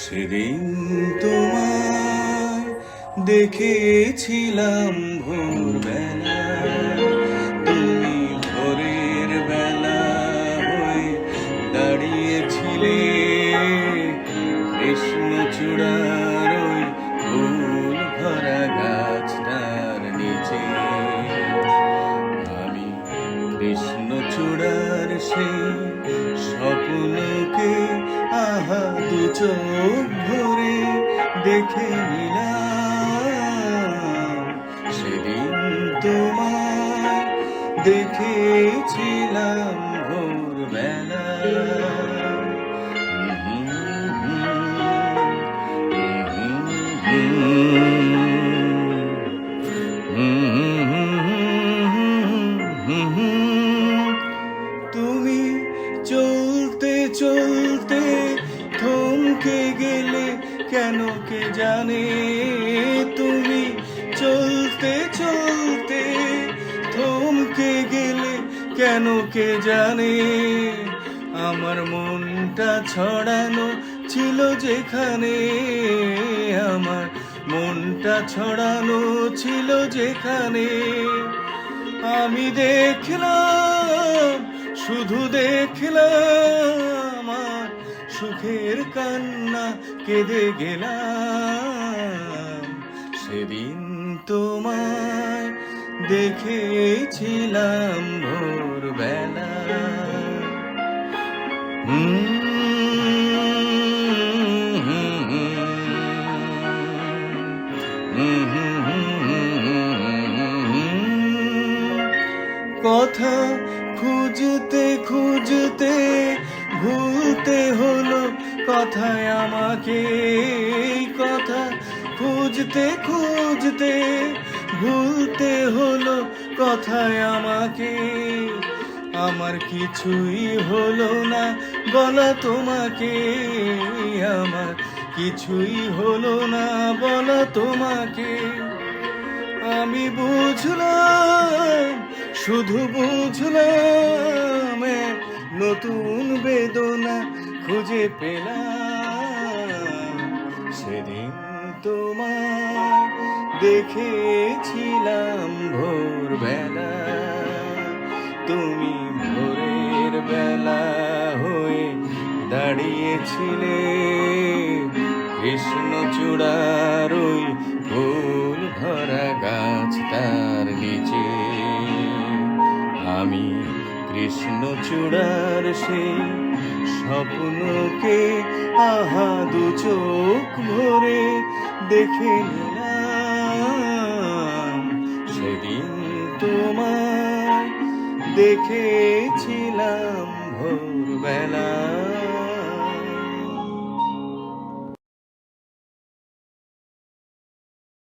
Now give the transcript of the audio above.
সেদিন তোমার দেখেছিলাম ভোরবেলা তুমি ভোরের বেলা হয়ে দাঁড়িয়েছিলে কৃষ্ণচূড়া স্বপ্নকে আহা দু চোখ ভরে দেখে নিলাম। সেদিন তোমায় দেখেছিলাম। কেন কে জানে? তুমি চলতে চলতে থমকে গেলে কেন কে জানে? আমার মনটা ছড়ানো ছিল যেখানে, আমার মনটা ছড়ানো ছিল যেখানে। আমি দেখলাম, শুধু দেখলাম সুখের কান্না কেঁদে গেলাম সেদিন তোমায় দেখেছিলাম ভোরবেলা কথা খুঁজতে খুঁজতে ভুলতে হলো কথায় আমাকে। কথা খুঁজতে খুঁজতে ভুলতে হলো কথায় আমাকে। আমার কিছুই হলো না বলা তোমাকে। আমার কিছুই হলো না বলা তোমাকে। আমি বুঝলাম শুধু বুঝলাম নতুন বেদনা খুঁজে পেলাম। সেদিন তোমার দেখেছিলাম ভোরবেলা। তুমি ভোরের বেলা হয়ে দাঁড়িয়েছিলে কৃষ্ণচূড়ার ওই ফুল ভরা গাছ তার নিচে। আমি কৃষ্ণচূড়ার সে স্বপ্নকে আহা দু চোখ ভরে দেখে নিলাম। সেদিন তোমার দেখেছিলাম